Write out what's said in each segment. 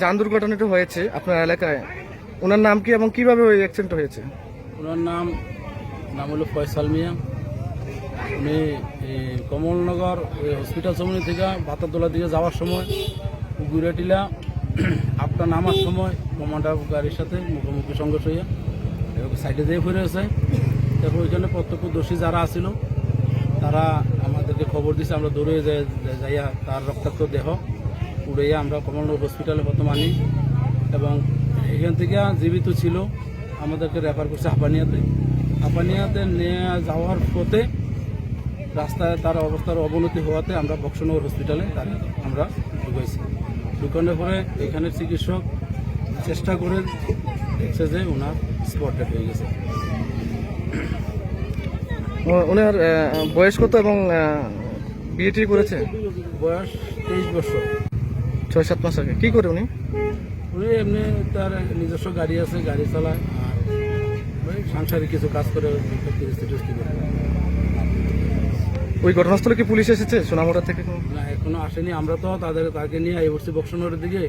যান দুর্ঘটনাটা হয়েছে আপনার এলাকায়। ওনার নাম কি এবং কীভাবে ওই অ্যাক্সিডেন্ট হয়েছে? ওনার নাম নাম হলো ফয়সাল মিয়া। উনি কমলনগর হসপিটাল সময় থেকে বাতারদোলার দিকে যাওয়ার সময় গুড়াটিলা আপটা নামার সময় কমান্ডার গাড়ির সাথে মুখোমুখি সংঘর্ষ হইয়া এবার সাইডে দিয়ে ফিরে আসে। তারপর ওইখানে প্রত্যক্ষদর্শী যারা আছিল, তারা আমাদেরকে খবর দিছে, আমরা দৌড়ে যাই যাইয়া তার রক্তাক্ত দেহ উড়াইয়া আমরা কমলনগর হসপিটালে প্রথম আনি এবং এখান থেকে জীবিত ছিল আমাদেরকে রেফার করছে হাপানিয়াতে। হাপানিয়াতে নিয়ে যাওয়ার পথে রাস্তায় তার অবস্থার অবনতি হওয়াতে আমরা বক্সনগর হসপিটালে তার আমরা ঢুকাইছি ঢুকানোর পরে এখানের চিকিৎসক চেষ্টা করে দেখছে যে ওনার স্পট ডেট হয়ে গেছে। ওনার বয়স কত এবং বিয়েটি করেছে? বয়স তেইশ বছর। ছয় সাত মাস আগে। কি করে উনি? উনি এমনি তার নিজস্ব গাড়ি আছে গাড়ি চালায় আর ওই সাংসারিক কিছু কাজ করে ওই ঘটনাস্থলে কি পুলিশ এসেছে? সোনামুড়া থেকে? না এখনও আসেনি। আমরা তো তাদের তাকে নিয়ে আই বসছি বক্সনগরের দিকে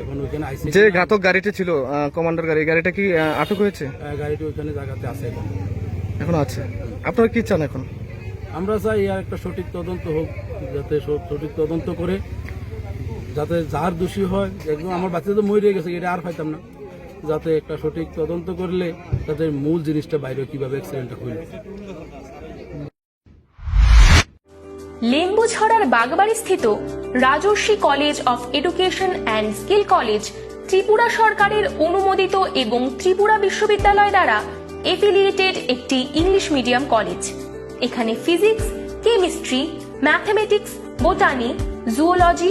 এখন ওইখানে আইসি। যে ঘাতক গাড়িটি ছিল কমান্ডার গাড়ি গাড়িটা কি আটক হয়েছে? গাড়িটি ওইখানে জায়গাতে আছে এখন। এখন আছে। আপনারা কি চান এখন? আমরা চাই আর একটা সঠিক তদন্ত হোক যাতে সব- সঠিক তদন্ত করে যাতে যার দোষী হয় একদম আমার বাচ্চা তো মরে গেছে, এটা আর পাইতাম না। যাতে একটা সঠিক তদন্ত করলে যাতে মূল জিনিসটা বাইরে কীভাবে অ্যাক্সিডেন্টটা হইল। লেম্বুছড়ার বাগবাড়ি স্থিত Rajarshi college of education and skill college Tripura সরকারের অনুমোদিত এবং ত্রিপুরা বিশ্ববিদ্যালয় দ্বারা এফিলিয়েটেড একটি ইংলিশ মিডিয়াম কলেজ। এখানে physics chemistry mathematics botany zoology